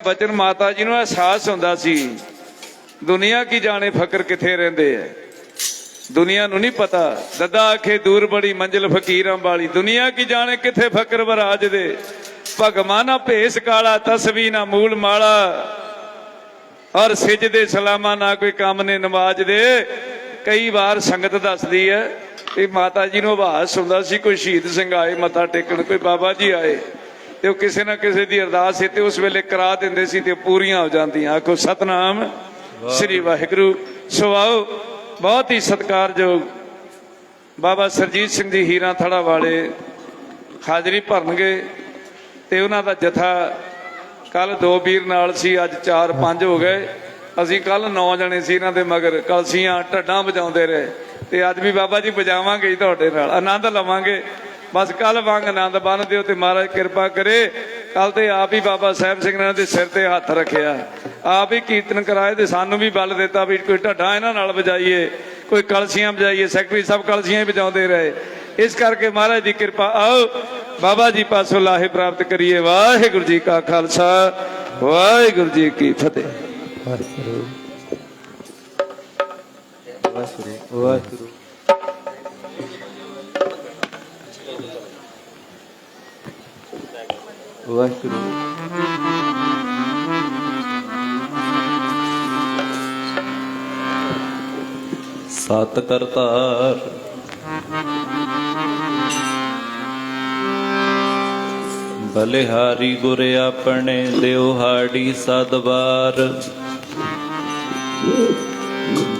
ਬਚਨ ਮਾਤਾ ਜੀ ਨੂੰ ਅਹਿਸਾਸ ਹੁੰਦਾ ਸੀ, ਦੁਨੀਆ ਕੀ ਜਾਣੇ ਫਕਰ ਕਿੱਥੇ ਰਹਿੰਦੇ ਐ? ਦੁਨੀਆ ਨੂੰ ਨਹੀਂ ਪਤਾ। ਦੱਦਾ ਆਖੇ, ਦੂਰ ਬੜੀ ਮੰਜ਼ਿਲ ਫਕੀਰਾਂ ਵਾਲੀ ਦੁਨੀਆ ਕੀ ਜਾਣੇ ਕਿੱਥੇ ਫਕਰ ਵਰਾਜ ਦੇ? ਭਗਵਾਨਾ ਭੇਸ ਕਾਲਾ, ਤਸਵੀ ਨਾ ਮੂਲ ਮਾਲਾ। ਔਰ ਸਿਜਦੇ ਸਲਾਮਾ ਨਾ ਕੋਈ ਕੰਮ ਨੇ ਨਮਾਜ਼ ਦੇ। ਕਈ ਵਾਰ ਸੰਗਤ ਦੱਸਦੀ ਹੈ ਤੇ ਮਾਤਾ ਜੀ ਨੂੰ ਆਵਾਜ਼ ਸੁਣਦਾ ਸੀ, ਕੋਈ ਸ਼ਹੀਦ ਸਿੰਘ ਆਏ, ਮੱਥਾ ਟੇਕਣ, ਕੋਈ ਬਾਬਾ ਜੀ ਆਏ। ਤੇ ਉਹ ਕਿਸੇ ਨਾ ਕਿਸੇ ਦੀ ਅਰਦਾਸ ਸੀ ਤੇ ਉਸ ਵੇਲੇ ਕਰਾ ਦਿੰਦੇ ਸੀ ਤੇ ਉਹ ਪੂਰੀਆਂ ਹੋ ਜਾਂਦੀਆਂ। ਆਖੋ, ਸਤਨਾਮ, ਸ੍ਰੀ ਵਾਹਿਗੁਰੂ। ਸੋ ਆਓ ਬਹੁਤ ਹੀ ਸਤਿਕਾਰਯੋਗ ਬਾਬਾ ਸਰਜੀਤ ਸਿੰਘ ਜੀ ਹੀਰਾ ਥੜਾ ਵਾਲੇ ਹਾਜ਼ਰੀ ਭਰਨਗੇ ਤੇ ਉਹਨਾਂ ਦਾ ਜਥਾ ਕੱਲ ਦੋ ਵੀਰ ਨਾਲ ਸੀ, ਅੱਜ 4 5 ਹੋ ਗਏ। ਅਸੀਂ ਕੱਲ 9 ਜਣੇ ਸੀ ਇਹਨਾਂ ਦੇ, ਮਗਰ ਕਲਸੀਆਂ ਢੱਡਾਂ ਵਜਾਉਂਦੇ ਰਹੇ। ਤੇ ਅੱਜ ਵੀ ਬਾਬਾ ਜੀ ਵਜਾਵਾਂਗੇ ਤੁਹਾਡੇ ਨਾਲ, ਆਨੰਦ ਲਵਾਂਗੇ। ਬਸ ਕੱਲ ਵਾਂਗ ਆਨੰਦ ਬੰਨ ਦਿਓ ਤੇ ਮਹਾਰਾਜ ਕਿਰਪਾ ਕਰੇ। ਕੱਲ ਤੇ ਆਪ ਹੀ ਬਾਬਾ ਸਾਹਿਬ ਸਿੰਘ ਨੇ ਦੇ ਸਿਰ ਤੇ ਹੱਥ ਰੱਖਿਆ। ਆਪ ਹੀ ਕੀਰਤਨ ਕਰਾਏ ਤੇ ਸਾਨੂੰ ਵੀ ਬਲ ਦਿੱਤਾ ਵੀ ਕੋਈ ਢੱਡਾਂ ਇਹਨਾਂ ਨਾਲ ਵਜਾਈਏ, ਕੋਈ ਕਲਸੀਆਂ ਵਜਾਈਏ, ਸੈਕਟਰੀ ਸਭ ਕਲਸੀਆਂ ਹੀ ਵਜਾਉਂਦੇ ਰਹੇ। ਇਸ ਕਰਕੇ ਮਹਾਰਾਜ ਦੀ ਕਿਰਪਾ ਆਓ, ਬਾਬਾ ਜੀ ਪਾਸੋਂ ਲਾਹੇ ਪ੍ਰਾਪਤ ਕਰੀਏ। ਵਾਹਿਗੁਰੂ ਜੀ ਕਾ ਖਾਲਸਾ, ਵਾਹਿਗੁਰੂ ਜੀ ਕੀ ਫਤਿਹ। ਵਾਹਿਗੁਰੂ ਵਾਹਿਗੁਰੂ। ਵਾਹਿਗੁਰੂ। ਵਾਹਿਗੁਰੂ ਸਤ ਕਰਤਾਰ ਬਲਿਹਾਰੀ ਗੁਰ ਆਪਣੇ ਦਿਓ ਹਾੜੀ ਸਦਵਾਰ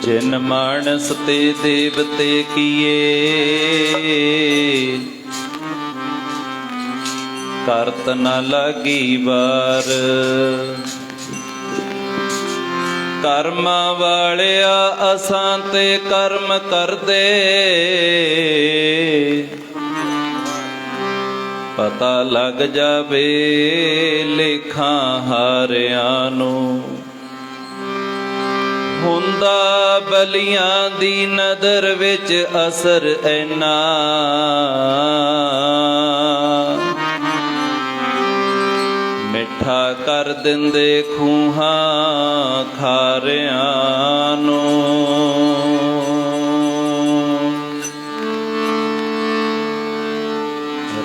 ਜਿਨ ਮਾਨਸ ਤੇ ਦੇਵਤੇ ਕੀਏ। ਕਰਤ ਨ ਲਾਗੀ ਵਾਰ। ਕਰਮਾਂ ਵਾਲਿਆ ਅਸਾਂ ਤੇ ਕਰਮ ਕਰਦੇ। ਪਤਾ ਲੱਗ ਜਾਵੇ ਲੇਖਾਂ ਹਾਰਿਆਂ ਨੂੰ। ਹੁੰਦਾ ਬਲੀਆਂ ਦੀ ਨਦਰ ਵਿੱਚ ਅਸਰ ਐਨਾ। ਮਿੱਠਾ ਕਰ ਦਿੰਦੇ ਖੂਹਾਂ ਖਾਰਿਆਂ ਨੂੰ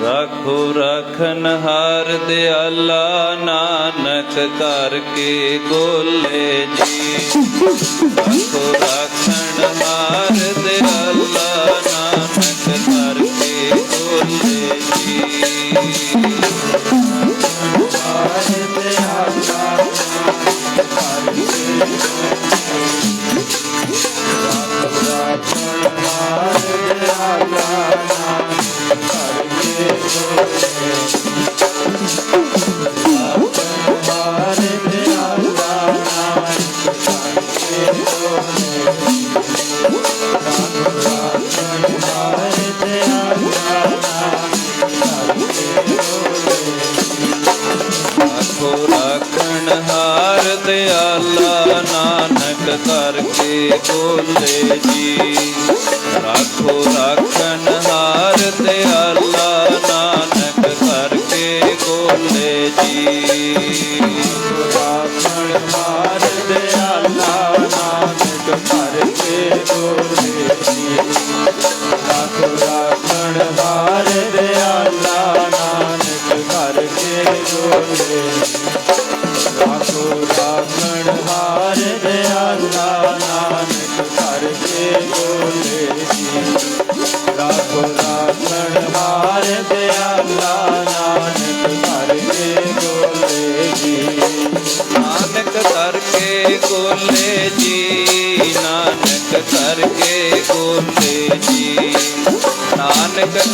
ਰੱਖੋ ਰਖਨ ਹਾਰ ਦਿਆਲਾ, ਨਾਨਕ ਕਰਕੇ ਗੋਲੇ ਜੀ। ਰੱਖੋ ਰਖਨ ਹਾਰ ਦਿਆਲਾ ਆਖੋ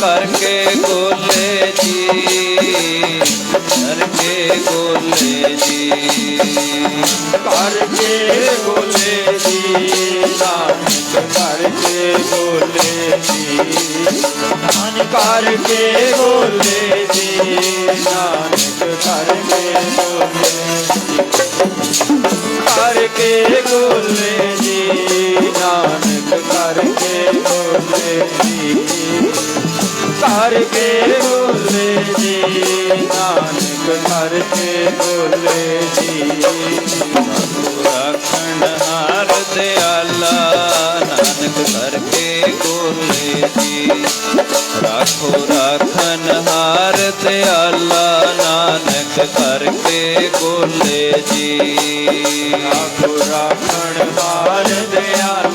ਨਾਨਕ ਕਰਕੇ ਗੋਲੇ ਜੀ ਕਰਕੇ ਗੋਲੇ ਜੀ ਕਰਕੇ ਗੋਲੇ ਜੀ ਨਾਨਕ ਕਰਕੇ ਗੋਲੇ ਜੀ ਨਾਨਕ ਕਰਕੇ ਗੋਲੇ ਜੀ ਨਾਨਕ ਕਰਕੇ ਗੋਲੇ ਕਰਕੇ ਬੋਲੇ ਜੀ। ਕਰਕੇ ਬੋਲੇ ਜੀ, ਨਾਨਕ ਕਰਕੇ ਬੋਲੇ ਜੀ। ਰੱਖਣ ਹਾਰ ਦੇ ਆਲਾ ਨਾਨਕ ਕਰਕੇ ਬੋਲੇ ਜੀ। ਰਾਖੋ ਰਾਖਣ ਹਾਰ ਤੇ ਆਲਾ ਨਾਨਕ ਜੀ। ਰਾਖੋ ਦੇ ਆਲਾ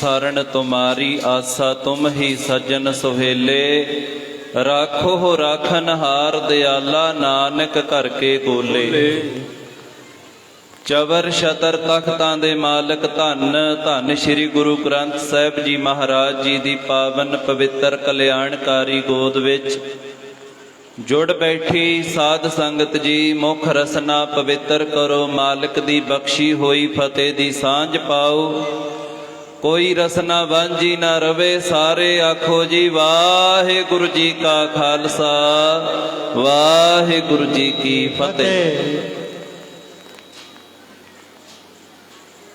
ਸਰਣ ਤੁਮਾਰੀ ਆਸਾ ਤੁਮ ਹੀ ਸੱਜਣ ਸੁਹੇਲੇ ਰਾਖੋ ਰਾਖਨ ਹਾਰ ਦਿਆਲਾ ਨਾਨਕ ਕਰਕੇ ਗੋਲੇ ਚਵਰ ਛਤਰ ਤਖਤਾਂ ਦੇ ਮਾਲਕ ਧੰਨ ਧੰਨ ਸ੍ਰੀ ਗੁਰੂ ਗ੍ਰੰਥ ਸਾਹਿਬ ਜੀ ਮਹਾਰਾਜ ਜੀ ਦੀ ਪਾਵਨ ਪਵਿੱਤਰ ਕਲਿਆਣਕਾਰੀ ਗੋਦ ਵਿੱਚ। ਜੁੜ ਬੈਠੀ ਸਾਧ ਸੰਗਤ ਜੀ, ਮੁਖ ਰਸਨਾ ਪਵਿੱਤਰ ਕਰੋ, ਮਾਲਕ ਦੀ ਬਖਸ਼ੀ ਹੋਈ ਫਤਿਹ ਦੀ ਸਾਂਝ ਪਾਓ। ਕੋਈ ਰਸਨਾ ਵਾਂਝੀ ਨਾ ਰਵੇ ਸਾਰੇ ਆਖੋ ਜੀ ਵਾਹਿਗੁਰੂ ਜੀ ਕਾ ਖਾਲਸਾ, ਵਾਹਿਗੁਰੂ ਜੀ ਕੀ ਫਤਿਹ।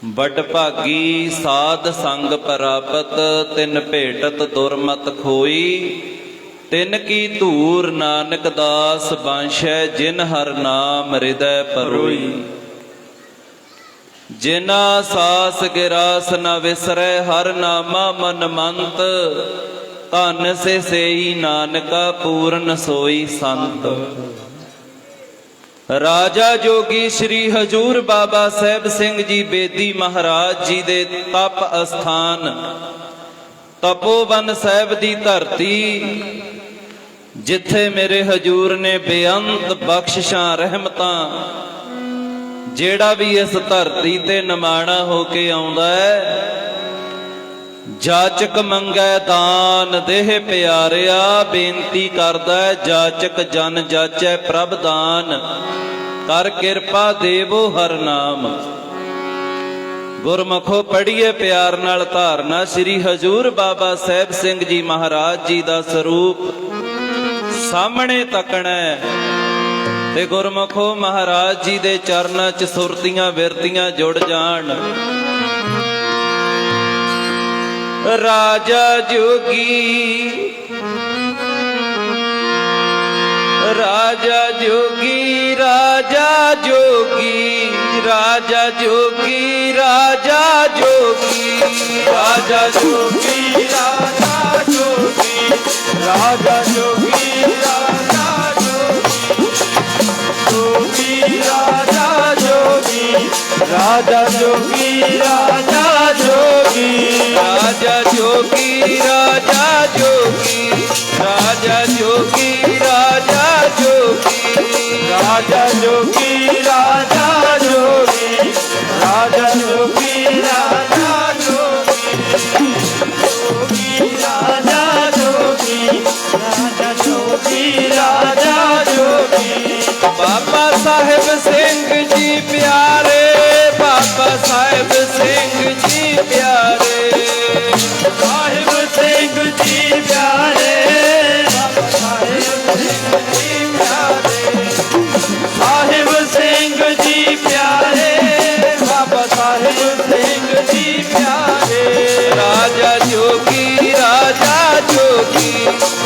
ਬਟ ਭਾਗੀ ਸਾਧ ਸੰਗ ਪ੍ਰਾਪਤ, ਤਿੰਨ ਭੇਟਤ ਦੁਰਮਤ ਖੋਈ। ਤਿੰਨ ਕੀ ਧੂਰ ਨਾਨਕ ਦਾਸ ਬਾਂਸ਼ੈ, ਜਿਨ ਹਰ ਨਾਮ ਹਿਰਦੈ ਪਰੋਈ। ਜਿਨਾ ਸਾਸ ਗਿਰਾਸ ਨ ਵਿਸਰੈ, ਹਰ ਨਾਮਾ ਮਨ ਮੰਤ ਧਨ ਸੇ ਸੇਈ ਨਾਨਕਾ, ਪੂਰਨ ਸੋਈ ਸੰਤ। ਰਾਜਾ ਜੋਗੀ ਸ੍ਰੀ ਹਜੂਰ ਬਾਬਾ ਸਾਹਿਬ ਸਿੰਘ ਜੀ ਬੇਦੀ ਮਹਾਰਾਜ ਜੀ ਦੇ ਤਪ ਅਸਥਾਨ। ਤਪੋਵਨ ਸਾਹਿਬ ਦੀ ਧਰਤੀ, ਜਿੱਥੇ ਮੇਰੇ ਹਜੂਰ ਨੇ ਬੇਅੰਤ ਬਖਸ਼ਿਸ਼ਾਂ, ਰਹਿਮਤਾਂ ਜਿਹੜਾ ਵੀ ਇਸ ਧਰਤੀ ਤੇ ਨਿਮਾਣਾ ਹੋ ਕੇ ਆਉਂਦਾ ਹੈ, ਜਾਚਕ ਮੰਗੈ ਦਾਨ ਦੇਹ ਪਿਆਰਿਆ, ਬੇਨਤੀ ਕਰਦਾ ਹੈ, ਜਾਚਕ ਜਨ ਜਾਚੈ ਪ੍ਰਭ ਦਾਨ, ਕਰ ਕਿਰਪਾ ਦੇਵੋ ਹਰ ਨਾਮ। ਗੁਰਮਖੋ ਪੜੀਏ ਪਿਆਰ ਨਾਲ ਧਾਰਨਾ, ਸ੍ਰੀ ਹਜੂਰ ਬਾਬਾ ਸਾਹਿਬ ਸਿੰਘ ਜੀ ਮਹਾਰਾਜ ਜੀ ਦਾ ਸਰੂਪ ਸਾਹਮਣੇ ਤੱਕਣਾ ਤੇ ਗੁਰਮਖੋ ਮਹਾਰਾਜ ਜੀ ਦੇ ਚਰਨਾਂ 'ਚ ਸੁਰਤੀਆਂ ਵਿਰਤੀਆਂ ਜੁੜ ਜਾਣ। ਰਾਜਾ ਜੋਗੀ ਰਾਜਾ ਜੋਗੀ ਰਾਜਾ ਜੋਗੀ ਰਾਜਾ ਜੋਗੀ ਰਾਜਾ ਜੋਗੀ ਰਾਜਾ ਜੋਗੀ ਰਾਜਾ ਜੋਗੀ ਰਾਜਾ ਜੋਗੀ, ਰਾਜਾ ਜੋਗੀ ਰਾਜਾ ਜੋਗੀ ਰਾਜਾ ਜੋਗੀ ਰਾਜਾ ਜੋਗੀ ਰਾਜਾ ਜੋਗੀ ਰਾਜਾ ਜੋਗੀ ਰਾਜਾ ਜੋਗੀ ਰਾਜਾ ਜੋਗੀ ਰਾਜਾ ਜੋਗੀ ਬਾਬਾ ਸਾਹਿਬ ਸਿੰਘ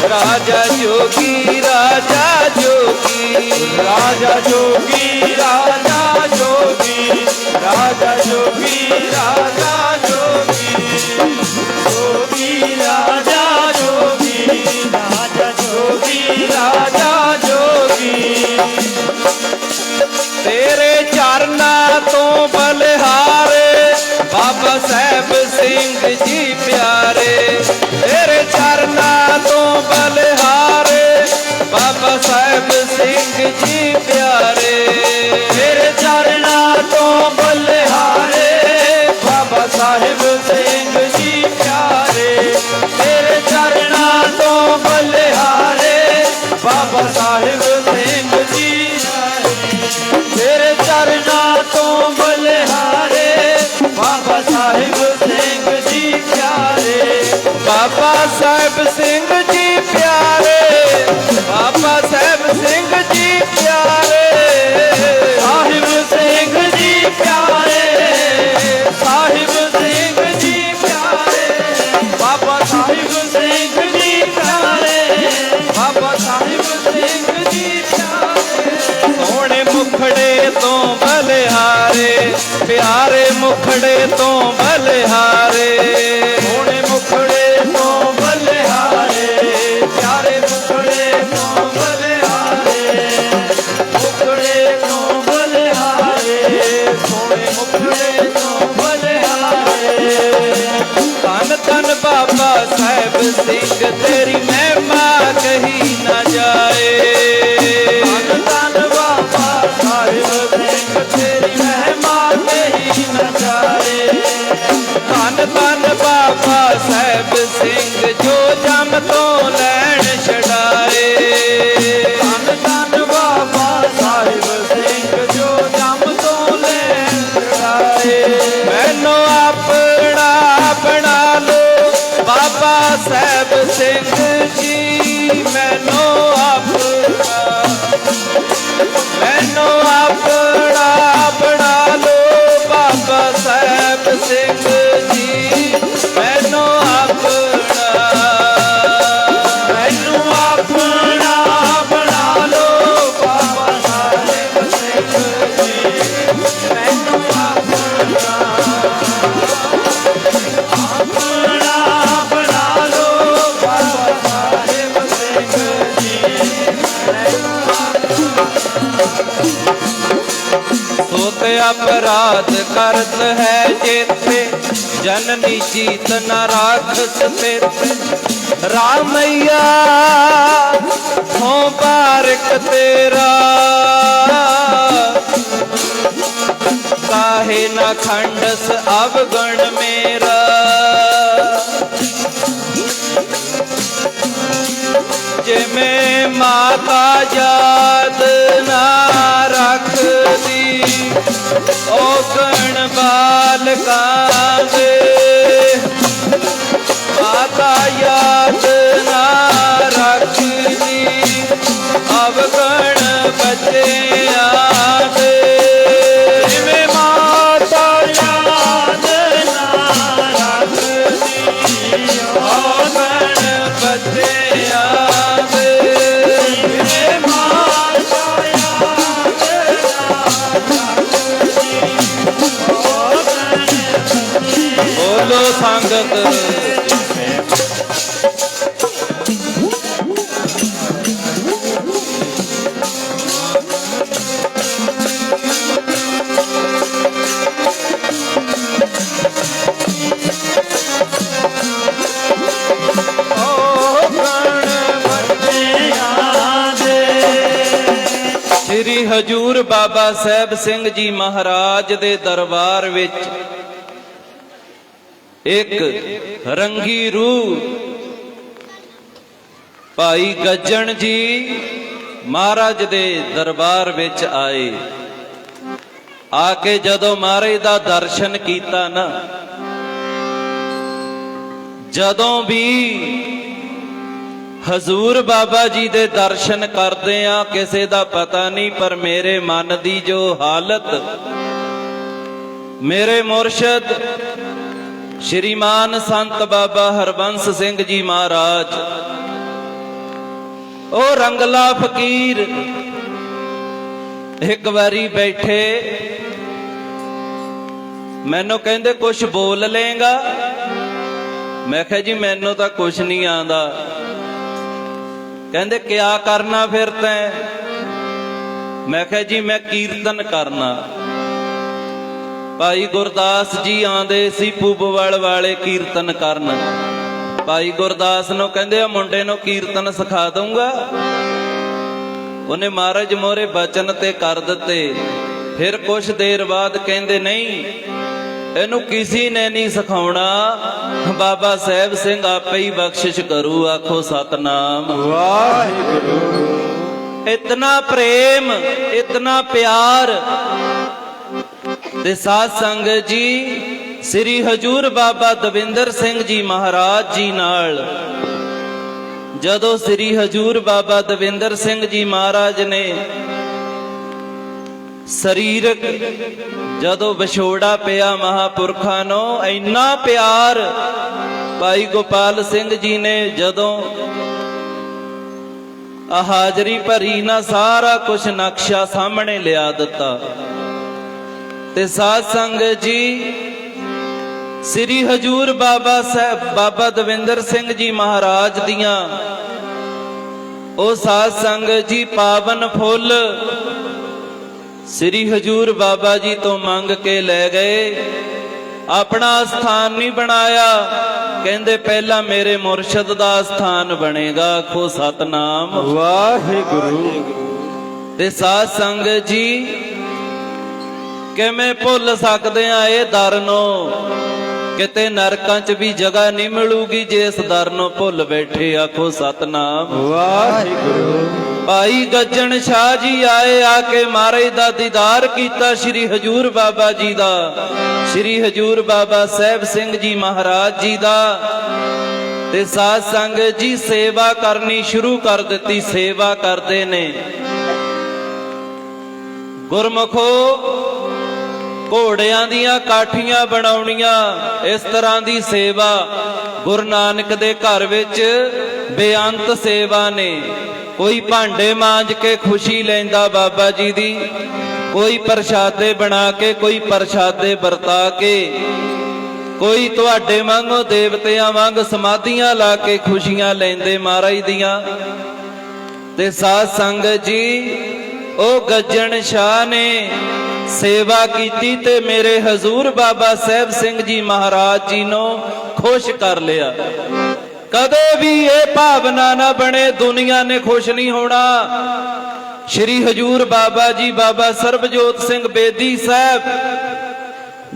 ਰਾਜਾ ਜੋਗੀ ਰਾਜਾ ਜੋਗੀ। ਰਾਜਾ ਜੋਗੀ ਰਾਜਾ ਜੋਗੀ। ਰਾਜਾ ਜੋਗੀ ਰਾਜਾ ਜੋਗੀ। ਜੋਗੀ ਰਾਜਾ ਜੋਗੀ। ਰਾਜਾ ਜੋਗੀ ਰਾਜਾ ਜੋਗੀ। ਤੇਰੇ ਚਰਨਾਂ ਤੋਂ ਬਲਿਹਾਰੇ ਬਾਬਾ ਸਾਹਿਬ ਸਿੰਘ ਜੀ ਪਿਆਰੇ। सिंह जी प्यारे। मेरे चरणा तो बलिहारे, बाबा साहेब सिंह जी प्यारे। मेरे चरणा तो बलिहारे, बाबा साहेब सिंह जी मेरे तो बलिहारे, बाबा साहेब सिंह जी प्यारे। बाबा साहेब सिंह जी प्यारे। ਬਾਬਾ ਸਾਹਿਬ ਸਿੰਘ ਜੀ ਪਿਆ ਸਾਹਿਬ ਸਿੰਘ ਜੋ ਜਮ ਤੋਂ ਲੈਣ ਸੋ ਅਪਰਾਧ ਕਰਤ ਹੈ ਜੇਤੇ ਜਨਨੀ ਜੀਤ ਨ ਰਾਖਸ ਤੇ ਰਾਮਈਆ ਹੋ ਬਾਰਕ ਤੇਰਾ। ਕਾਹੇ ਨ ਖੰਡਸ ਅਵਗਣ ਮੇਰਾ। ਜਿਵੇਂ ਮਾਤਾ ਜਾਤ ਨਾ ਰੱਖਦੀ ਉਹ ਗਣ ਬਾਲਕਾਂ ਦੇ ਮਾਤਾ ਯਾਦ ਨਾ ਰੱਖਦੀ ਅਵਗਣ ਬੱਚਿਆਂ ਦੇ। ਬਾਬਾ ਸਾਹਿਬ ਸਿੰਘ ਜੀ ਮਹਾਰਾਜ ਦੇ ਦਰਬਾਰ ਵਿੱਚ ਇੱਕ ਰੰਗੀ ਰੂਹ ਭਾਈ ਗੱਜਣ ਜੀ ਮਹਾਰਾਜ ਦੇ ਦਰਬਾਰ ਵਿੱਚ ਆਏ। ਆ ਕੇ ਜਦੋਂ ਮਹਾਰਾਜ ਦਾ ਦਰਸ਼ਨ ਕੀਤਾ ਨਾ, ਜਦੋਂ ਵੀ ਹਜ਼ੂਰ ਬਾਬਾ ਜੀ ਦੇ ਦਰਸ਼ਨ ਕਰਦੇ ਆ, ਕਿਸੇ ਦਾ ਪਤਾ ਨਹੀਂ, ਪਰ ਮੇਰੇ ਮਨ ਦੀ ਜੋ ਹਾਲਤ, ਮੇਰੇ ਮੁਰਸ਼ਿਦ, ਸ਼੍ਰੀਮਾਨ ਸੰਤ ਬਾਬਾ ਹਰਬੰਸ ਸਿੰਘ ਜੀ ਮਹਾਰਾਜ, ਉਹ ਰੰਗਲਾ ਫਕੀਰ ਇੱਕ ਵਾਰੀ ਬੈਠੇ, ਮੈਨੂੰ ਕਹਿੰਦੇ ਕੁਝ ਬੋਲ ਲੇਗਾ ਮੈਂ ਕਿਹਾ ਜੀ, ਮੈਨੂੰ ਤਾਂ ਕੁਝ ਨਹੀਂ ਆਂਦਾ ਕਹਿੰਦੇ, ਕਿਆ ਕਰਨਾ ਫਿਰ ਤੈਂ? ਮੈਂ ਕਿਹਾ, ਜੀ, ਮੈਂ ਕੀਰਤਨ ਕਰਨਾ। ਭਾਈ ਗੁਰਦਾਸ ਜੀ ਆਂਦੇ ਸੀ ਪੂਬਵਲ ਵਾਲੇ ਕੀਰਤਨ ਕਰਨ। ਭਾਈ ਗੁਰਦਾਸ ਨੂੰ ਕਹਿੰਦੇ, ਆ ਮੁੰਡੇ ਨੂੰ ਕੀਰਤਨ ਸਿਖਾ ਦਊਂਗਾ? ਉਹਨੇ ਮਹਾਰਾਜ ਮੋਰੇ ਬਚਨ ਤੇ ਕਰ ਦਿੱਤੇ। ਫਿਰ ਕੁਛ ਦੇਰ ਬਾਅਦ ਕਹਿੰਦੇ, ਨਹੀਂ ਇਹਨੂੰ ਕਿਸੇ ਨੇ ਨਹੀਂ ਸਿਖਾਉਣਾ। ਬਾਬਾ ਸਾਹਿਬ ਸਿੰਘ ਆਪੇ ਹੀ ਬਖਸ਼ਿਸ਼ ਕਰੂ ਆਖੋ ਸਤਨਾਮ। ਵਾਹਿਗੁਰੂ। ਇਤਨਾ ਪ੍ਰੇਮ ਇਤਨਾ ਪਿਆਰ ਤੇ ਸਾਧ ਸੰਗਤ ਜੀ ਸ੍ਰੀ ਹਜੂਰ ਬਾਬਾ ਦਵਿੰਦਰ ਸਿੰਘ ਜੀ ਮਹਾਰਾਜ ਜੀ ਨਾਲ। ਜਦੋਂ ਸ੍ਰੀ ਹਜੂਰ ਬਾਬਾ ਦਵਿੰਦਰ ਸਿੰਘ ਜੀ ਮਹਾਰਾਜ ਨੇ ਸਰੀਰਕ ਜਦੋਂ ਵਿਛੋੜਾ ਪਿਆ ਮਹਾਪੁਰਖਾਂ ਨੂੰ, ਇੰਨਾ ਪਿਆਰ ਭਾਈ ਗੋਪਾਲ ਸਿੰਘ ਜੀ ਨੇ ਜਦੋਂ ਆ ਹਾਜ਼ਰੀ ਭਰੀ ਨਾ, ਸਾਰਾ ਕੁਝ ਨਕਸ਼ਾ ਸਾਹਮਣੇ ਲਿਆ ਦਿੱਤਾ। ਤੇ ਸਾਧ ਸੰਗਤ ਜੀ, ਸ੍ਰੀ ਹਜੂਰ ਬਾਬਾ ਸਾਹਿਬ, ਬਾਬਾ ਦਵਿੰਦਰ ਸਿੰਘ ਜੀ ਮਹਾਰਾਜ ਦੀਆਂ, ਉਹ ਸਾਧ ਸੰਗਤ ਜੀ ਪਾਵਨ ਫੁੱਲ ਸ੍ਰੀ ਹਜੂਰ ਬਾਬਾ ਜੀ ਤੋਂ ਮੰਗ ਕੇ ਲੈ ਗਏ। ਆਪਣਾ ਸਥਾਨ ਨਹੀਂ ਬਣਾਇਆ। ਕਹਿੰਦੇ ਪਹਿਲਾਂ ਮੇਰੇ ਮੁਰਸ਼ਿਦ ਦਾ ਸਥਾਨ ਬਣੇਗਾ। ਆਖੋ ਸਤਨਾਮ। ਵਾਹਿਗੁਰੂ। ਤੇ ਸਾਧ ਸੰਗਤ ਜੀ ਕਿਵੇਂ ਭੁੱਲ ਸਕਦੇ ਆ ਇਹ ਦਰ ਨੂੰ ਕਿਤੇ ਨਰਕਾਂ 'ਚ ਵੀ ਜਗ੍ਹਾ ਨਹੀਂ ਮਿਲੂਗੀ ਜੇ ਇਸ ਦਰ ਨੂੰ ਭੁੱਲ ਬੈਠੇ ਆਖੋ ਸਤਨਾਮ। ਵਾਹਿਗੁਰੂ। ਭਾਈ ਗੱਜਣ ਸ਼ਾਹ ਜੀ ਆਏ ਆ ਕੇ ਮਹਾਰਾਜ ਦਾ ਦੀਦਾਰ ਕੀਤਾ ਸ੍ਰੀ ਹਜੂਰ ਬਾਬਾ ਜੀ ਦਾ। ਸ੍ਰੀ ਹਜੂਰ ਬਾਬਾ ਸਾਹਿਬ ਸਿੰਘ ਜੀ ਮਹਾਰਾਜ ਜੀ ਦਾ। ਤੇ ਸਾਧ ਸੰਗਤ ਜੀ ਸੇਵਾ ਕਰਨੀ ਸ਼ੁਰੂ ਕਰ ਦਿੱਤੀ ਸੇਵਾ ਕਰਦੇ ਨੇ। ਗੁਰਮਖੋ ਘੋੜਿਆਂ ਦੀਆਂ ਕਾਠੀਆਂ ਬਣਾਉਣੀਆਂ, ਇਸ ਤਰ੍ਹਾਂ ਦੀ ਸੇਵਾ ਗੁਰੂ ਨਾਨਕ ਦੇ ਘਰ ਵਿੱਚ ਬੇਅੰਤ ਸੇਵਾ ਨੇ। ਕੋਈ ਭਾਂਡੇ ਮਾਂਜ ਕੇ ਖੁਸ਼ੀ ਲੈਂਦਾ ਬਾਬਾ ਜੀ ਦੀ, ਕੋਈ ਪ੍ਰਸ਼ਾਦੇ ਬਣਾ ਕੇ, ਕੋਈ ਪ੍ਰਸ਼ਾਦੇ ਵਰਤਾ ਕੇ, ਕੋਈ ਤੁਹਾਡੇ ਵਾਂਗੋ ਦੇਵਤਿਆਂ ਵਾਂਗ ਸਮਾਧੀਆਂ ਲਾ ਕੇ ਖੁਸ਼ੀਆਂ ਲੈਂਦੇ ਮਹਾਰਾਜ ਦੀਆਂ। ਤੇ ਸਾਧ ਸੰਗਤ ਜੀ ਉਹ ਗੱਜਣ ਸ਼ਾਹ ਨੇ ਸੇਵਾ ਕੀਤੀ ਤੇ ਮੇਰੇ ਹਜ਼ੂਰ ਬਾਬਾ ਸਾਹਿਬ ਸਿੰਘ ਜੀ ਮਹਾਰਾਜ ਜੀ ਨੂੰ ਖੁਸ਼ ਕਰ ਲਿਆ। ਕਦੇ ਵੀ ਇਹ ਭਾਵਨਾ ਨਾ ਬਣੇ ਦੁਨੀਆ ਨੇ ਖੁਸ਼ ਨਹੀਂ ਹੋਣਾ। ਸ਼੍ਰੀ ਹਜੂਰ ਬਾਬਾ ਜੀ, ਬਾਬਾ ਸਰਬਜੋਤ ਸਿੰਘ ਬੇਦੀ ਸਾਹਿਬ,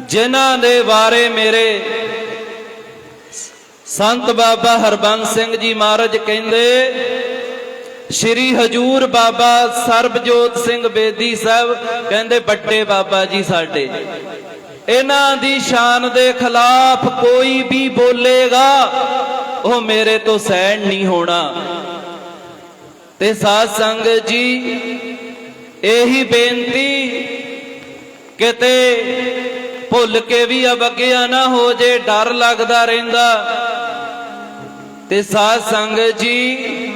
ਜਿਨ੍ਹਾਂ ਦੇ ਬਾਰੇ ਮੇਰੇ ਸੰਤ ਬਾਬਾ ਹਰਬੰਸ ਸਿੰਘ ਜੀ ਮਹਾਰਾਜ ਕਹਿੰਦੇ ਸ਼੍ਰੀ ਹਜੂਰ ਬਾਬਾ ਸਰਬਜੋਤ ਸਿੰਘ ਬੇਦੀ ਸਾਹਿਬ ਕਹਿੰਦੇ, ਵੱਡੇ ਬਾਬਾ ਜੀ ਸਾਡੇ, ਇਹਨਾਂ ਦੀ ਸ਼ਾਨ ਦੇ ਖਿਲਾਫ ਕੋਈ ਵੀ ਬੋਲੇਗਾ, ਉਹ ਮੇਰੇ ਤੋਂ ਸਹਿਣ ਨਹੀਂ ਹੋਣਾ। ਤੇ ਸਾਧ ਸੰਗਤ ਜੀ, ਇਹੀ ਬੇਨਤੀ, ਕਿਤੇ ਭੁੱਲ ਕੇ ਵੀ ਅਵਗਿਆ ਨਾ ਹੋ ਜੇ, ਡਰ ਲੱਗਦਾ ਰਹਿੰਦਾ। ਤੇ ਸਾਧ ਸੰਗਤ ਜੀ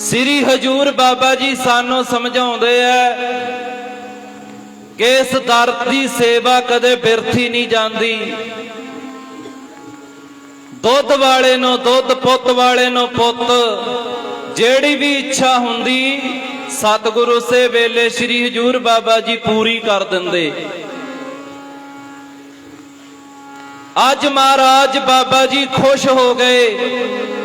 ਸ੍ਰੀ ਹਜੂਰ ਬਾਬਾ ਜੀ ਸਾਨੂੰ ਸਮਝਾਉਂਦੇ ਐ ਕਿ ਇਸ ਦਰ ਦੀ ਸੇਵਾ ਕਦੇ ਬਿਰਥੀ ਨਹੀਂ ਜਾਂਦੀ। ਦੁੱਧ ਵਾਲੇ ਨੂੰ ਦੁੱਧ, ਪੁੱਤ ਵਾਲੇ ਨੂੰ ਪੁੱਤ, ਜਿਹੜੀ ਵੀ ਇੱਛਾ ਹੁੰਦੀ, ਸਤਿਗੁਰੂ ਉਸੇ ਵੇਲੇ ਸ੍ਰੀ ਹਜੂਰ ਬਾਬਾ ਜੀ ਪੂਰੀ ਕਰ ਦਿੰਦੇ। ਅੱਜ ਮਹਾਰਾਜ ਬਾਬਾ ਜੀ ਖੁਸ਼ ਹੋ ਗਏ।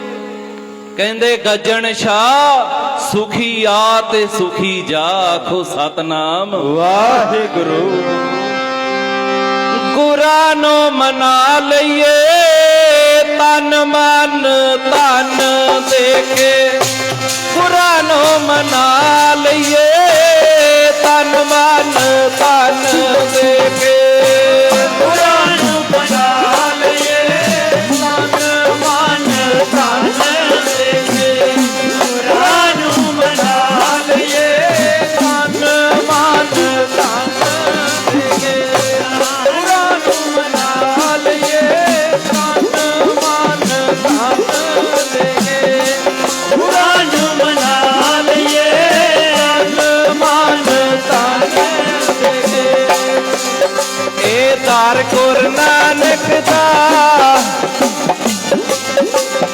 ਕਹਿੰਦੇ ਗੱਜਣ ਸ਼ਾਹ ਸੁਖੀ ਆ ਤੇ ਸੁਖੀ ਜਾ ਆਖੋ ਸਤਨਾਮ। ਵਾਹਿਗੁਰੂ। ਗੁਰਾਂ ਨੂੰ ਮਨਾ ਲਈਏ ਤਨ ਮਨ ਧਨ ਦੇ ਕੇ। ਗੁਰਾਂ ਨੂੰ ਮਨਾ ਲਈਏ ਤਨ ਮਨ ਧਨ ਦੇ ਕੇ। ਗੁਰ ਨਾਨਕ ਦਾ।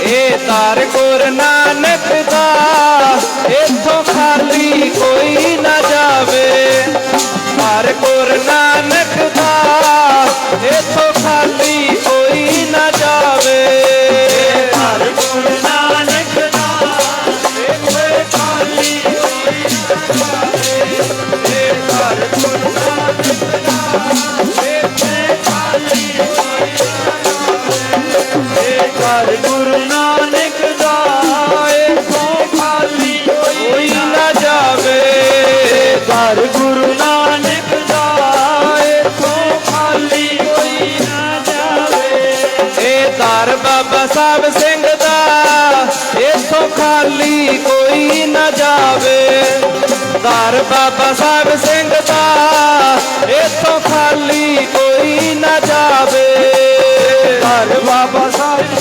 ਇਹ ਦਰ ਗੁਰ ਨਾਨਕ ਦਾ। ਇਥੋਂ ਖਾਲੀ ਕੋਈ ਨਾ ਜਾਵੇ। ਤਾਰ ਗੁਰ ਨਾਨਕ ਦਾ। ਇਥੋਂ ਖਾਲੀ ਕੋਈ ਨਾ ਜਾਵੇ। ਦਰ ਗੁਰ ਨਾਨਕ ਦਾ। ਇਥੋਂ ਖਾਲੀ ਕੋਈ ਨਾ ਜਾਵੇ। ਇਹ ਗੁਰ ਨਾਨਕ ਦਾ। ਘਰ ਗੁਰੂ ਨਾਨਕ ਦਾ ਇਥੋਂ ਖਾਲੀ ਕੋਈ ਨਾ ਜਾਵੇ। ਘਰ ਗੁਰੂ ਨਾਨਕ ਦਾ ਇਥੋਂ ਖਾਲੀ ਕੋਈ ਨਾ ਜਾਵੇ। ਤਾਰ ਬਾਬਾ ਸਾਹਿਬ ਸਿੰਘ ਦਾ, ਇਥੋਂ ਖਾਲੀ ਕੋਈ ਨਾ ਜਾਵੇ। ਘਰ ਬਾਬਾ ਸਾਹਿਬ ਸਿੰਘ ਦਾ, ਇਥੋਂ ਖਾਲੀ ਕੋਈ ਨਾ ਜਾਵੇ। ਘਰ ਬਾਬਾ ਸਾਹਿਬ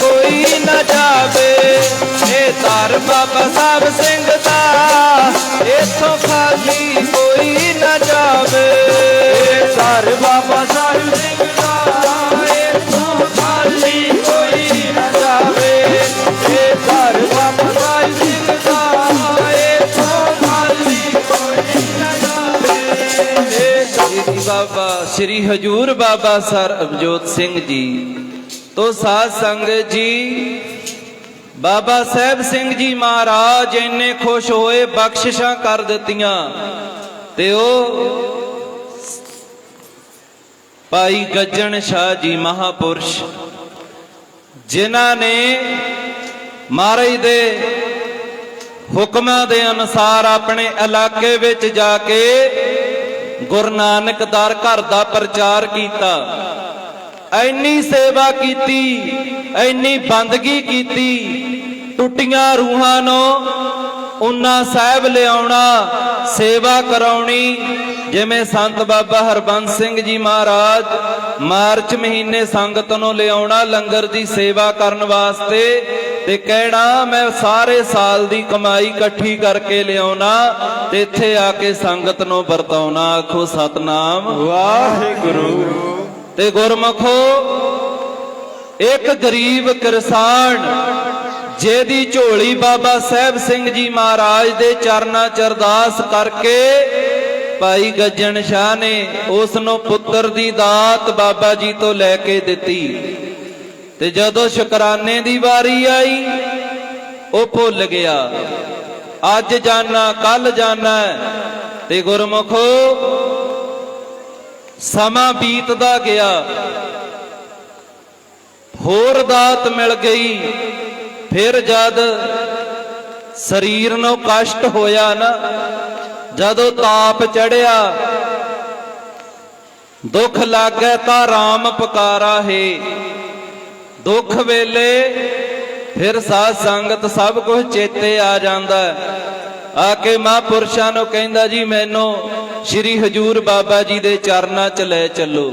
ਖਾਲੀ ਕੋਈ ਨਾ ਜਾਵੇ ਇਹ ਧਰ ਬਾਬਾ ਸਾਹਿਬ ਸਿੰਘ ਦਾ ਇਥੋਂ ਖਾਲੀ ਕੋਈ ਨਾ ਜਾਵੇ ਇਹ ਧਰ ਬਾਬਾ ਸਾਹਿਬ ਸਿੰਘ ਦਾ ਇਥੋਂ ਖਾਲੀ ਕੋਈ ਨਾ ਜਾਵੇ ਇਹ ਧਰ ਬਾਬਾ ਸਾਹਿਬ ਸਿੰਘ ਦਾ ਇਥੋਂ ਖਾਲੀ ਕੋਈ ਨਾ ਜਾਵੇ ਸ੍ਰੀ ਬਾਬਾ ਸ੍ਰੀ ਹਜੂਰ ਬਾਬਾ ਸਰ ਅਬਜੋਤ ਸਿੰਘ ਜੀ ਤੋ ਸਾਧ ਸੰਗਤ ਜੀ। ਬਾਬਾ ਸਾਹਿਬ ਸਿੰਘ ਜੀ ਮਹਾਰਾਜ ਇੰਨੇ ਖੁਸ਼ ਹੋਏ, ਬਖਸ਼ਿਸ਼ਾਂ ਕਰ ਦਿੱਤੀਆਂ। ਤੇ ਉਹ ਭਾਈ ਗੱਜਣ ਸ਼ਾਹ ਜੀ ਮਹਾਪੁਰਸ਼, ਜਿਨ੍ਹਾਂ ਨੇ ਮਹਾਰਾਜ ਦੇ ਹੁਕਮਾਂ ਦੇ ਅਨੁਸਾਰ ਆਪਣੇ ਇਲਾਕੇ ਵਿੱਚ ਜਾ ਕੇ ਗੁਰੂ ਨਾਨਕ ਦਰ ਘਰ ਦਾ ਪ੍ਰਚਾਰ ਕੀਤਾ। ਐਨੀ ਸੇਵਾ ਕੀਤੀ, ਐਨੀ ਬੰਦਗੀ ਕੀਤੀ, ਟੁੱਟੀਆਂ ਰੂਹਾਂ ਨੂੰ ਉਨਾ ਸਾਹਿਬ ਲਿਆਉਣਾ, ਸੇਵਾ ਕਰਾਉਣੀ, ਜਿਵੇਂ ਸੰਤ ਬਾਬਾ ਹਰਬੰਸ ਸਿੰਘ ਜੀ ਮਹਾਰਾਜ ਮਾਰਚ ਮਹੀਨੇ ਸੰਗਤ ਨੂੰ ਲਿਆਉਣਾ, ਲੰਗਰ ਦੀ ਸੇਵਾ ਕਰਨ ਵਾਸਤੇ, ਤੇ ਕਹਿਣਾ, ਮੈਂ ਸਾਰੇ ਸਾਲ ਦੀ ਕਮਾਈ ਇਕੱਠੀ ਕਰਕੇ ਲਿਆਉਣਾ, ਤੇ ਇੱਥੇ ਆ ਕੇ ਸੰਗਤ ਨੂੰ ਵਰਤਾਉਣਾ, ਆਖੋ ਸਤਨਾਮ। ਵਾਹਿਗੁਰੂ। ਤੇ ਗੁਰਮਖੋ, ਇੱਕ ਗਰੀਬ ਕਿਸਾਨ ਜਿਹਦੀ ਝੋਲੀ ਬਾਬਾ ਸਾਹਿਬ ਸਿੰਘ ਜੀ ਮਹਾਰਾਜ ਦੇ ਚਰਨਾਂ ਚ ਅਰਦਾਸ ਕਰਕੇ ਭਾਈ ਗੱਜਣ ਸ਼ਾਹ ਨੇ ਉਸ ਨੂੰ ਪੁੱਤਰ ਦੀ ਦਾਤ ਬਾਬਾ ਜੀ ਤੋਂ ਲੈ ਕੇ ਦਿੱਤੀ। ਤੇ ਜਦੋਂ ਸ਼ੁਕਰਾਨੇ ਦੀ ਵਾਰੀ ਆਈ, ਉਹ ਭੁੱਲ ਗਿਆ। ਅੱਜ ਜਾਣਾ ਕੱਲ ਜਾਣਾ ਤੇ ਗੁਰਮੁਖੋ ਸਮਾਂ ਬੀਤਦਾ ਗਿਆ। ਹੋਰ ਦਾਤ ਮਿਲ ਗਈ। ਫਿਰ ਜਦ ਸਰੀਰ ਨੂੰ ਕਸ਼ਟ ਹੋਇਆ ਨਾ, ਜਦੋਂ ਤਾਪ ਚੜਿਆ, ਦੁੱਖ ਲਾਗੇ ਤਾਂ RAM ਪੁਕਾਰਾ ਹੈ। ਦੁੱਖ ਵੇਲੇ ਫਿਰ ਸਾਧ ਸੰਗਤ ਸਭ ਕੁਝ ਚੇਤੇ ਆ ਜਾਂਦਾ। ਆ ਕੇ ਮਹਾਂਪੁਰਸ਼ਾਂ ਨੂੰ ਕਹਿੰਦਾ ਜੀ ਮੈਨੂੰ ਸ੍ਰੀ ਹਜੂਰ ਬਾਬਾ ਜੀ ਦੇ ਚਰਨਾਂ 'ਚ ਲੈ ਚੱਲੋ।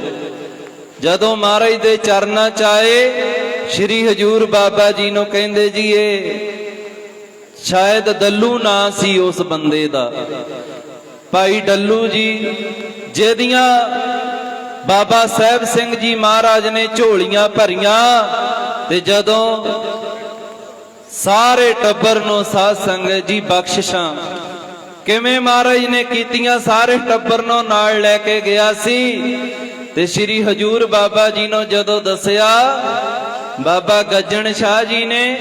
ਜਦੋਂ ਮਹਾਰਾਜ ਦੇ ਚਰਨਾਂ 'ਚ ਆਏ, ਸ੍ਰੀ ਹਜੂਰ ਬਾਬਾ ਜੀ ਨੂੰ ਕਹਿੰਦੇ ਜੀ ਇਹ ਸ਼ਾਇਦ ਦੱਲੂ ਨਾਂ ਸੀ ਉਸ ਬੰਦੇ ਦਾ। ਭਾਈ ਡੱਲੂ ਜੀ, ਜਿਹਦੀਆਂ ਬਾਬਾ ਸਾਹਿਬ ਸਿੰਘ ਜੀ ਮਹਾਰਾਜ ਨੇ ਝੋਲੀਆਂ ਭਰੀਆਂ, ਤੇ ਜਦੋਂ ਸਾਰੇ ਟੱਬਰ ਨੂੰ ਸਾਧ ਸੰਗਤ ਜੀ ਬਖਸ਼ਿਸ਼ਾਂ। ਕਿਵੇਂ ਮਹਾਰਾਜ ਨੇ ਕੀਤੀਆਂ ਸਾਰੇ ਟੱਬਰ ਨੂੰ ਨਾਲ ਲੈ ਕੇ ਗਿਆ ਸੀ? ਤੇ ਸ੍ਰੀ ਹਜੂਰ ਬਾਬਾ ਜੀ ਨੂੰ ਜਦੋਂ ਦੱਸਿਆ ਬਾਬਾ ਗੱਜਣ ਸ਼ਾਹ ਜੀ ਨੇ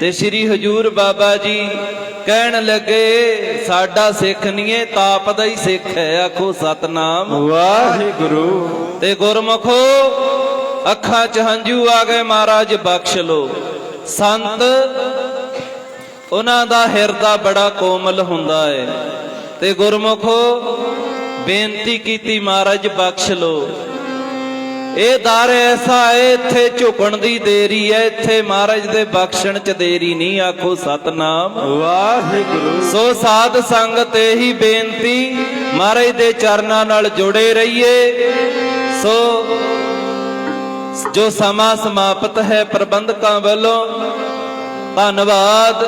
ਤੇ ਸ੍ਰੀ ਹਜੂਰ ਬਾਬਾ ਜੀ ਕਹਿਣ ਲੱਗੇ ਸਾਡਾ ਸਿੱਖ ਨਹੀਂ ਏ ਤਾਪ ਦਾ ਹੀ ਸਿੱਖ ਹੈ ਆਖੋ ਸਤਨਾਮ। ਵਾਹਿਗੁਰੂ। ਤੇ ਗੁਰਮਖੋ ਅੱਖਾਂ 'ਚ ਹੰਝੂ ਆ ਗਏ ਮਹਾਰਾਜ ਬਖਸ਼ ਲੋ ਸੰਤ ਉਹਨਾਂ ਦਾ ਹਿਰਦਾ ਬੜਾ ਕੋਮਲ ਹੁੰਦਾ ਹੈ ਤੇ ਗੁਰਮਖੋ ਬੇਨਤੀ ਕੀਤੀ ਮਹਾਰਾਜ ਬਖਸ਼ ਲੋ ਇਹ ਦਰ ਐਸਾ ਹੈ ਇੱਥੇ ਝੁਕਣ ਦੀ ਦੇਰੀ ਹੈ ਇੱਥੇ ਮਹਾਰਾਜ ਦੇ ਬਖਸ਼ਣ 'ਚ ਦੇਰੀ ਨਹੀਂ ਆਖੋ ਸਤਨਾਮ। ਵਾਹਿਗੁਰੂ। ਸੋ ਸਾਧ ਸੰਗਤ ਇਹੀ ਬੇਨਤੀ ਮਹਾਰਾਜ ਦੇ ਚਰਨਾਂ ਨਾਲ ਜੁੜੇ ਰਹੀਏ। ਸੋ ਜੋ ਸਮਾਂ ਸਮਾਪਤ ਹੈ ਪ੍ਰਬੰਧਕਾਂ ਵੱਲੋਂ, ਧੰਨਵਾਦ।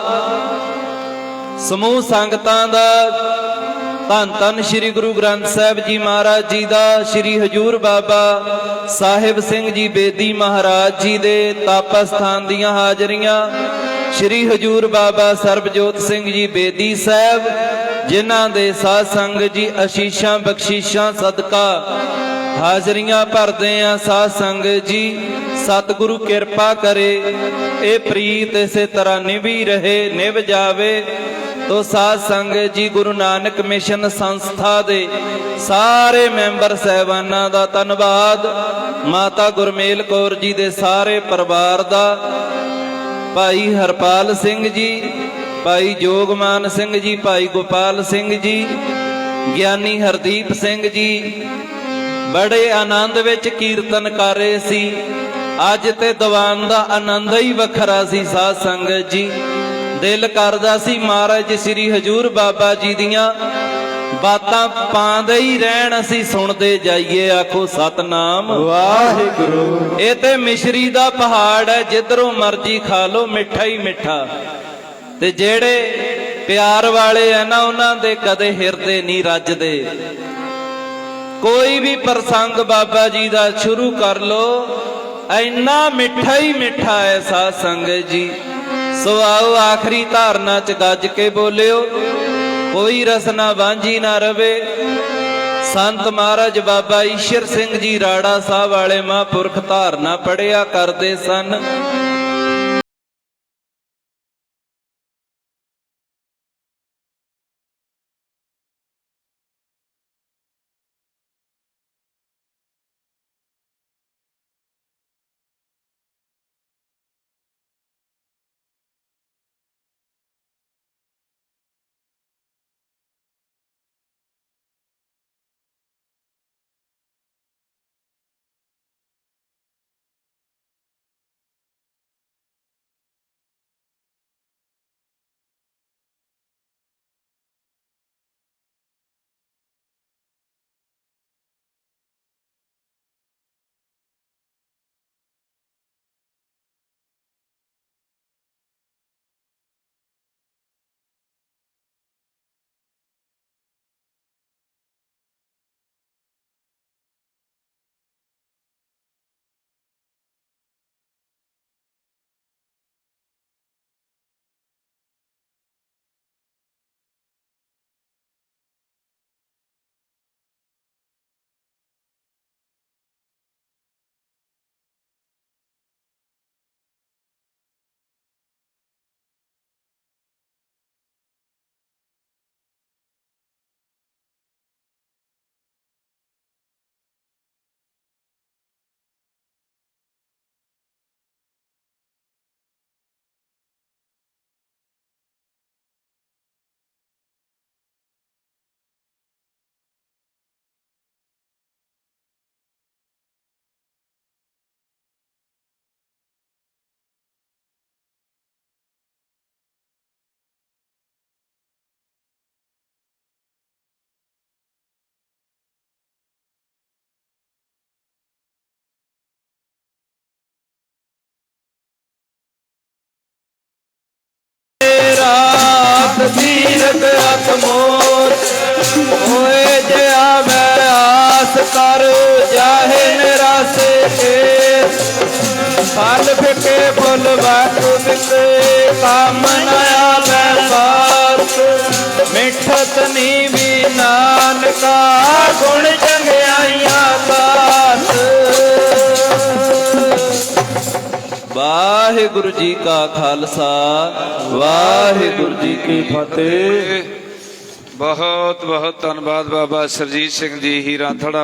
ਸਮੂਹ ਸੰਗਤਾਂ ਦਾ ਧੰਨ ਧੰਨ ਸ੍ਰੀ ਗੁਰੂ ਗ੍ਰੰਥ ਸਾਹਿਬ ਜੀ ਮਹਾਰਾਜ ਜੀ ਦਾ, ਸ੍ਰੀ ਹਜੂਰ ਬਾਬਾ ਸਾਹਿਬ ਸਿੰਘ ਜੀ ਬੇਦੀ ਮਹਾਰਾਜ ਜੀ ਦੇ ਤਪ ਸਥਾਨ ਦੀਆਂ ਹਾਜ਼ਰੀਆਂ, ਸ੍ਰੀ ਹਜੂਰ ਬਾਬਾ ਸਰਬਜੋਤ ਸਿੰਘ ਜੀ ਬੇਦੀ ਸਾਹਿਬ, ਜਿਨ੍ਹਾਂ ਦੇ ਸਾਧ ਸੰਗਤ ਜੀ ਅਸ਼ੀਸ਼ਾਂ ਬਖਸ਼ੀਸ਼ਾਂ ਸਦਕਾ ਹਾਜ਼ਰੀਆਂ ਭਰਦੇ ਆ ਸਾਧ ਸੰਗਤ ਜੀ। ਸਤਿਗੁਰੂ ਕਿਰਪਾ ਕਰੇ, ਇਹ ਪ੍ਰੀਤ ਇਸੇ ਤਰ੍ਹਾਂ ਨਿਭੀ ਰਹੇ, ਨਿਭ ਜਾਵੇ। ਤੋ ਸਾਧ ਸੰਗਤ ਜੀ, ਗੁਰੂ ਨਾਨਕ ਮਿਸ਼ਨ ਸੰਸਥਾ ਦੇ ਸਾਰੇ ਮੈਂਬਰ ਸਹਿਬਾਨਾਂ ਦਾ ਧੰਨਵਾਦ। ਮਾਤਾ ਗੁਰਮੇਲ ਕੌਰ ਜੀ ਦੇ ਸਾਰੇ ਪਰਿਵਾਰ ਦਾ। ਭਾਈ ਹਰਪਾਲ ਸਿੰਘ ਜੀ, ਭਾਈ ਜੋਗਮਾਨ ਸਿੰਘ ਜੀ, ਭਾਈ ਗੋਪਾਲ ਸਿੰਘ ਜੀ, ਗਿਆਨੀ ਹਰਦੀਪ ਸਿੰਘ ਜੀ ਬੜੇ ਆਨੰਦ ਵਿੱਚ ਕੀਰਤਨ ਕਰ ਰਹੇ ਸੀ। ਅੱਜ ਤੇ ਦੀਵਾਨ ਦਾ ਆਨੰਦ ਹੀ ਵੱਖਰਾ ਸੀ ਸਾਧ ਸੰਗਤ ਜੀ। ਦਿਲ ਕਰਦਾ ਸੀ ਮਹਾਰਾਜ ਸ੍ਰੀ ਹਜੂਰ ਬਾਬਾ ਜੀ ਦੀਆਂ ਬਾਤਾਂ ਪਾਉਂਦੇ ਹੀ ਰਹਿਣ ਅਸੀਂ ਸੁਣਦੇ ਜਾਈਏ ਆਖੋ ਸਤਨਾਮ। ਵਾਹਿਗੁਰੂ। ਇਹ ਤੇ ਮਿਸ਼ਰੀ ਦਾ ਪਹਾੜ ਹੈ ਜਿੱਧਰੋਂ ਮਰਜ਼ੀ ਖਾ ਲੋ ਮਿੱਠਾ ਹੀ ਮਿੱਠਾ। ਤੇ ਜਿਹੜੇ ਪਿਆਰ ਵਾਲੇ ਆ ਨਾ ਉਹਨਾਂ ਦੇ ਕਦੇ ਹਿਰਦੇ ਨਹੀਂ ਰੱਜਦੇ। ਕੋਈ ਵੀ ਪ੍ਰਸੰਗ ਬਾਬਾ ਜੀ ਦਾ ਸ਼ੁਰੂ ਕਰ ਲੋ। ਇੰਨਾ ਮਿੱਠਾ ਹੀ ਮਿੱਠਾ ਹੈ ਸਾਧ ਸੰਗਤ ਜੀ। ਸੋ ਆਓ ਆਖਰੀ ਧਾਰਨਾ ਚ ਗੱਜ ਕੇ ਬੋਲਿਓ। ਕੋਈ ਰਸਨਾ ਵਾਂਝੀ ਨਾ ਰਵੇ। ਸੰਤ ਮਹਾਰਾਜ ਬਾਬਾ ਈਸ਼ਰ ਸਿੰਘ ਜੀ ਰਾੜਾ ਸਾਹਿਬ ਵਾਲੇ ਮਹਾਂਪੁਰਖ ਧਾਰਨਾ ਪੜਿਆ ਕਰਦੇ ਸਨ। ਫਲ ਫਿਕੇ ਫੁੱਲ ਵਾਕੂ ਮਿੱਤੇ ਕੰਮ ਨਾ ਆਵੇ ਬਾਤ ਮਿੱਠਤ ਨੀ ਵੀ ਨਾਨਕਾ ਵਾਹਿਗੁਰੂ ਜੀ ਕਾ ਖਾਲਸਾ, ਵਾਹਿਗੁਰੂ ਜੀ ਕੀ ਫਤਿਹ। ਬਹੁਤ ਬਹੁਤ ਧੰਨਵਾਦ ਬਾਬਾ ਸਰਜੀਤ ਸਿੰਘ ਜੀ ਹੀਰਾ ਥੜਾ